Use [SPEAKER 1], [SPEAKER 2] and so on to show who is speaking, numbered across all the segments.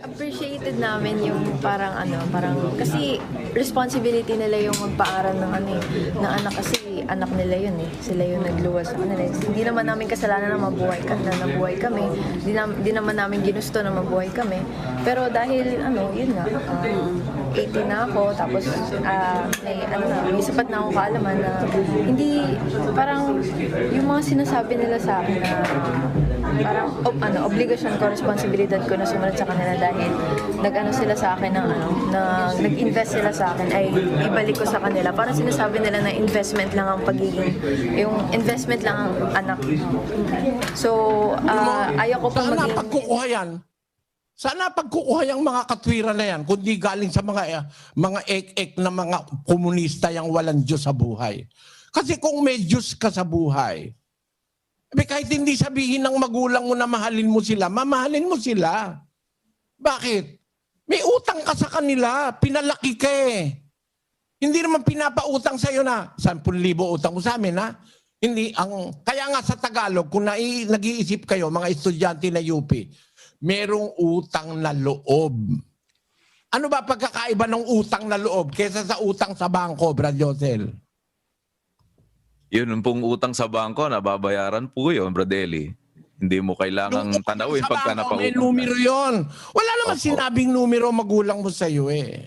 [SPEAKER 1] Appreciated namin yung parang ano, parang kasi responsibility nila yung magpaaral ng ano eh, ng anak kasi anak nila yun eh. Sila yung nagluwas sa kanila. eh. Hindi naman namin kasalanan na mabuhay ka, na nabuhay kami. Hindi, na, hindi naman namin ginusto na mabuhay kami. Pero dahil ano, yun nga, ah, 18 na ako, tapos ah, may, ano na, may sapat na akong kaalaman na hindi, parang yung mga sinasabi nila sa akin na parang ob, ano, obligasyon ko, responsibilidad ko na sumunod sa kanila dahil nag-ano sila sa akin ng ano, na nag-invest sila sa akin ay ibalik ko sa kanila. Parang sinasabi nila na investment lang ang pagiging, yung investment lang ang anak. So, ah, ayaw ko pang
[SPEAKER 2] Sana
[SPEAKER 1] maging...
[SPEAKER 2] pagkukuha yan. Sana pagkukuha yung mga katwiran na yan, kundi galing sa mga eh, mga ek-ek na mga komunista yung walang Diyos sa buhay. Kasi kung may Diyos ka sa buhay, eh, kahit hindi sabihin ng magulang mo na mahalin mo sila, mamahalin mo sila. Bakit? May utang ka sa kanila, pinalaki ka eh. Hindi naman pinapautang sa iyo na 10,000 utang mo sa amin ha. Hindi ang kaya nga sa Tagalog kung nai, nag-iisip kayo mga estudyante na UP, merong utang na loob. Ano ba pagkakaiba ng utang na loob kaysa sa utang sa bangko, Brad Josel?
[SPEAKER 3] Yun pong utang sa bangko, nababayaran po yun, Bradeli. Hindi mo kailangang
[SPEAKER 2] Yung
[SPEAKER 3] tanawin
[SPEAKER 2] sa
[SPEAKER 3] pagka
[SPEAKER 2] bangko, May
[SPEAKER 3] napautang.
[SPEAKER 2] numero yon. Wala naman
[SPEAKER 3] Opo.
[SPEAKER 2] sinabing numero magulang mo sa iyo eh.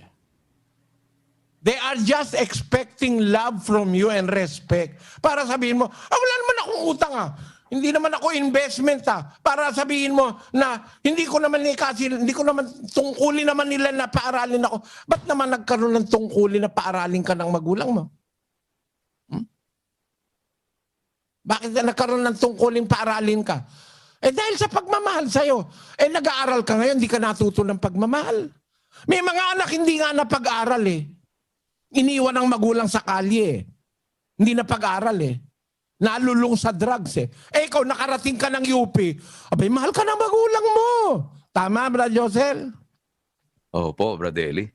[SPEAKER 2] They are just expecting love from you and respect. Para sabihin mo, ah, wala naman akong utang ah. Hindi naman ako investment ah. Para sabihin mo na hindi ko naman ni kasi hindi ko naman tungkulin naman nila na paaralin ako. Ba't naman nagkaroon ng tungkulin na paaralin ka ng magulang mo? Bakit na nagkaroon ng tungkulin paaralin ka? Eh dahil sa pagmamahal sa'yo. Eh nag-aaral ka ngayon, hindi ka natuto ng pagmamahal. May mga anak hindi nga napag-aral eh. Iniwan ng magulang sa kalye eh. Hindi na pag-aral eh. Nalulung sa drugs eh. Eh ikaw, nakarating ka ng UP. Abay, mahal ka ng magulang mo. Tama, Brad Josel?
[SPEAKER 3] Opo, Bradeli.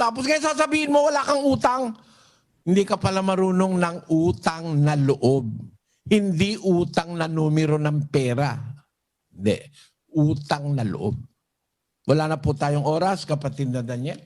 [SPEAKER 2] Tapos ngayon sasabihin mo, wala kang utang. Hindi ka pala marunong ng utang na loob. Hindi utang na numero ng pera. Hindi. Utang na loob. Wala na po tayong oras, kapatid na Daniel.